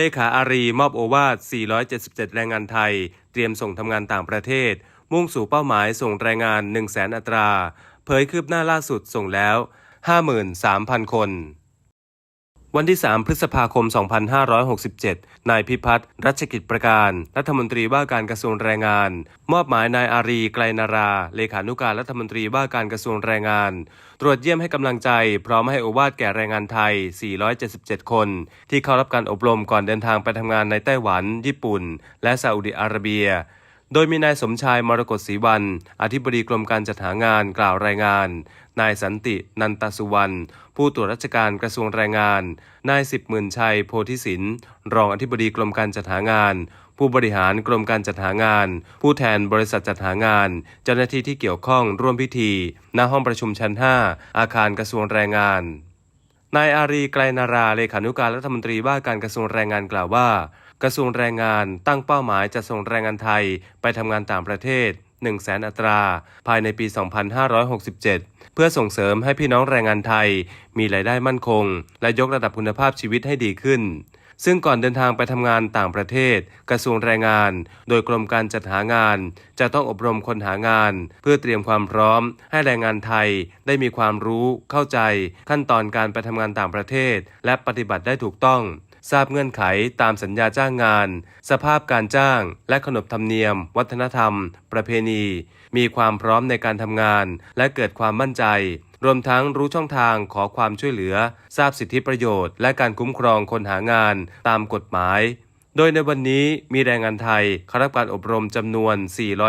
เลขาอารีมอบโอวาท 477 แรงงานไทย เตรียมส่งทำงานต่างประเทศ มุ่งสู่เป้าหมายส่งแรงงาน 100,000 อัตรา เผยคืบหน้าล่าสุดส่งแล้ว 53,000 คน วันที่ 3 พฤษภาคม 2567 นายพิพัฒน์รัชกิจประการ รัฐมนตรีว่าการกระทรวงแรงงาน มอบหมายนายอารีไกลนารา เลขานุการรัฐมนตรีว่าการกระทรวงแรงงาน ตรวจเยี่ยมให้กำลังใจ พร้อมให้อวาทแก่แรงงานไทย 477 คน ที่เข้ารับการอบรมก่อนเดินทางไปทำงานในไต้หวัน ญี่ปุ่น และซาอุดิอาระเบีย โดยมีนายสมชายมรกตศรีวันอธิบดีกรมการจัดหางานกล่าวรายงาน นายสันติ นันตสุวรรณผู้ตรวจราชการกระทรวงแรงงาน นายสิบหมื่นชัยโพธิสินรองอธิบดีกรมการจัดหางาน ผู้บริหารกรมการจัดหางาน ผู้แทนบริษัทจัดหางาน เจ้าหน้าที่ที่เกี่ยวข้องร่วมพิธีณห้องประชุมชั้น 5 อาคารกระทรวงแรงงานนายอารีไกลนาราเลขานุการรัฐมนตรีว่าการกระทรวงแรงงานกล่าวว่า กระทรวงแรงงานตั้งเป้าหมายจะส่งแรงงานไทยไปทำงานต่างประเทศ 1 0 0 0 0แสนอัตรา ภายในปี 2567 เพื่อส่งเสริมให้พี่น้องแรงงานไทย มีรายได้มั่นคง และยกระดับคุณภาพชีวิตให้ดีขึ้นซึ่งก่อนเดินทางไปทำงานต่างประเทศ กระทรวงแรงงาน โดยกรมการจัดหางาน จะต้องอบรมคนหางาน เพื่อเตรียมความพร้อม ให้แรงงานไทยได้มีความรู้ เข้าใจ ขั้นตอนการไปทำงานต่างประเทศ และปฏิบัติได้ถูกต้อง ทราบเงื่อนไขตามสัญญาจ้างงาน สภาพการจ้าง และขนบธรรมเนียม วัฒนธรรม ประเพณี มีความพร้อมในการทำงาน และเกิดความมั่นใจ รวมทั้งรู้ช่องทางขอความช่วยเหลือ ทราบสิทธิประโยชน์ และการคุ้มครองคนหางานตามกฎหมาย โดยในวันนี้มีแรงงานไทยเข้ารับการอบรมจำนวน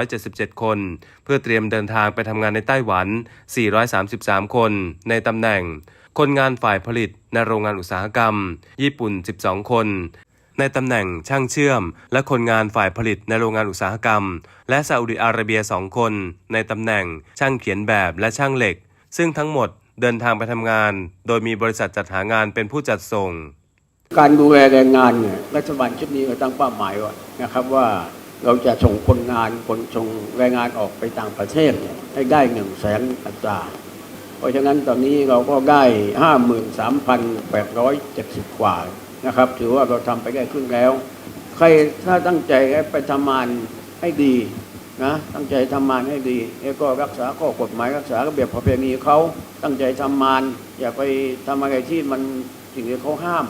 477 คน เพื่อเตรียมเดินทางไปทำงานในไต้หวัน 433 คน ในตำแหน่ง คนงานฝ่ายผลิตในโรงงานอุตสาหกรรม ญี่ปุ่น 12 คน ในตำแหน่งช่างเชื่อม และคนงานฝ่ายผลิตในโรงงานอุตสาหกรรม และซาอุดิอาระเบีย 2 คน ในตำแหน่งช่างเขียนแบบและช่างเหล็ก ซึ่งทั้งหมดเดินทางไปทำงาน โดยมีบริษัทจัดหางานเป็นผู้จัดส่ง การดูแลแรงงานเนี่ยรัฐบาลชุดนี้ก็ตั้งเป้าหมายว่านะครับว่าเราจะส่งคนงานคนส่งแรงงานออกไปต่างประเทศให้ได้หนึ่งแสนอัตรา เพราะฉะนั้นตอนนี้เราก็ได้ห้าหมื่นสามพันแปดร้อยเจ็ดสิบกว่านะครับ ถือว่าเราทำไปได้ครึ่งแล้ว ใครถ้าตั้งใจไปทำงานให้ดีนะตั้งใจทำงานให้ดีแล้วก็รักษาข้อกฎหมายรักษาระเบียบประเพณีเขาตั้งใจทำงาน อย่าไปทำอะไรที่มันสิ่งที่เขาห้าม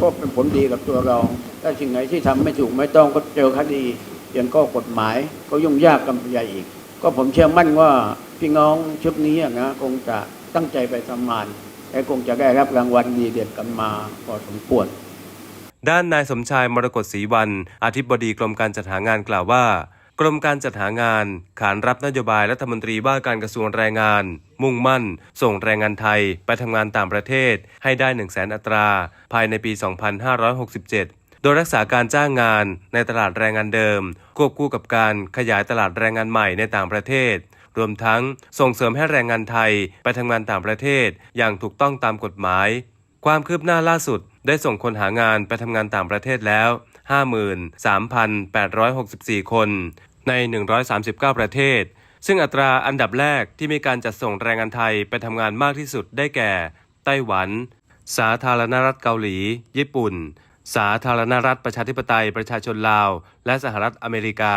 ก็เป็นผลดีกับตัวเราถ้าสิ่งไหนที่ทำไม่ถูกไม่ต้องก็เจอคดีเปลี่ยนข้อกฎหมายก็ยุ่งยากกันไปใหญ่อีก ก็ผมเชื่อมั่นว่าพี่น้องชุดนี้นะคงจะตั้งใจไปทำงานและคงจะได้รับรางวัลดีเด่นกันมาพอสมควรด้านนายสมชายมรกตศรีวัน อธิบดีกรมการจัดหางานกล่าวว่า กรมการจัดหางาน ขานรับนโยบายรัฐมนตรีว่าการกระทรวงแรงงาน มุ่งมั่น ส่งแรงงานไทย ไปทำงานต่างประเทศ ให้ได้ 1 0 0 0 0แสนอัตรา ภายในปี 2567 โดยรักษาการจ้างงานในตลาดแรงงานเดิม ควบคู่กับการขยายตลาดแรงงานใหม่ในต่างประเทศ รวมทั้งส่งเสริมให้แรงงานไทยไปทำงานต่างประเทศอย่างถูกต้องตามกฎหมาย ความคืบหน้าล่าสุดได้ส่งคนหางานไปทำงานต่างประเทศแล้ว 53,864 คน ใน 139 ประเทศ ซึ่งอัตราอันดับแรกที่มีการจัดส่งแรงงานไทยไปทำงานมากที่สุดได้แก่ ไต้หวัน สาธารณรัฐเกาหลี ญี่ปุ่น สาธารณรัฐประชาธิปไตย ประชาชนลาว และสหรัฐอเมริกา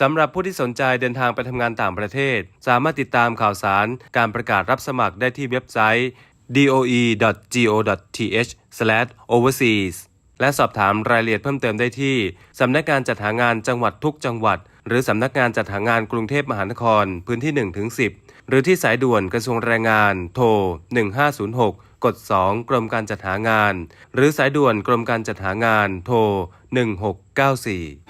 สำหรับผู้ที่สนใจเดินทางไปทำงานต่างประเทศ สามารถติดตามข่าวสารการประกาศรับสมัครได้ที่เว็บไซต์ doe.go.th/overseas และสอบถามรายละเอียดเพิ่มเติมได้ที่สำนักงานจัดหางานจังหวัดทุกจังหวัด หรือสำนักงานจัดหางานกรุงเทพมหานครพื้นที่1-10 หรือที่สายด่วนกระทรวงแรงงาน โทร 1506 กด 2 กรมการจัดหางาน หรือสายด่วนกรมการจัดหางานโทร 1694